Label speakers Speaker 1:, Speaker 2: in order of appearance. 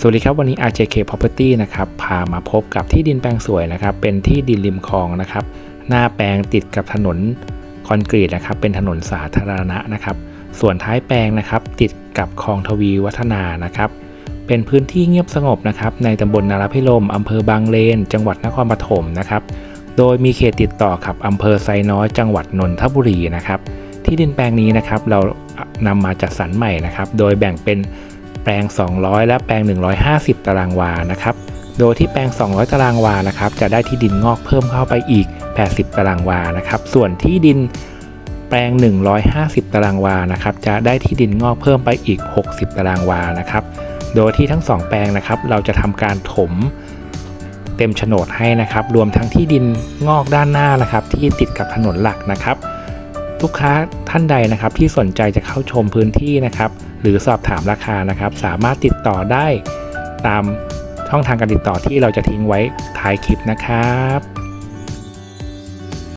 Speaker 1: สวัสดีครับ วันนี้ RJK Property นะครับพามาพบกับที่ดินแปลงสวยนะครับ เป็นที่ดินริมคลองนะครับ หน้าแปลงติดกับถนนคอนกรีตนะครับ เป็นถนนสาธารณะนะครับ ส่วนท้ายแปลงนะครับ ติดกับคลองทวีวัฒนานะครับ เป็นพื้นที่เงียบสงบนะครับ ในตำบลนาราพิรมอำเภอบางเลน จังหวัดนครปฐมนะครับ โดยมีเขตติดต่อกับอำเภอไซน้อยจังหวัดนนทบุรีนะครับ ที่ดินแปลงนี้นะครับ เรานำมาจัดสรรใหม่นะครับ โดยแบ่งเป็น แปลง 200 และแปลง 150 ตารางวานะครับ โดยที่แปลง 200 ตารางวานะครับ จะได้ที่ดินงอกเพิ่มเข้าไปอีก 80 ตารางวานะครับ ส่วนที่ดินแปลง 150 ตารางวานะครับ จะได้ที่ดินงอกเพิ่มไปอีก 60 ตารางวานะครับ โดยที่ทั้ง 2 แปลงนะครับ เราจะทำการถมเต็มโฉนดให้นะครับ รวมทั้งที่ดินงอกด้านหน้านะครับ ที่ติดกับถนนหลักนะครับ ลูกค้าท่านใดนะครับที่สนใจจะเข้าชมพื้นที่นะครับ หรือสอบถามราคานะครับ สามารถติดต่อได้ตามช่องทางการติดต่อที่เราจะทิ้งไว้ท้ายคลิปนะครับ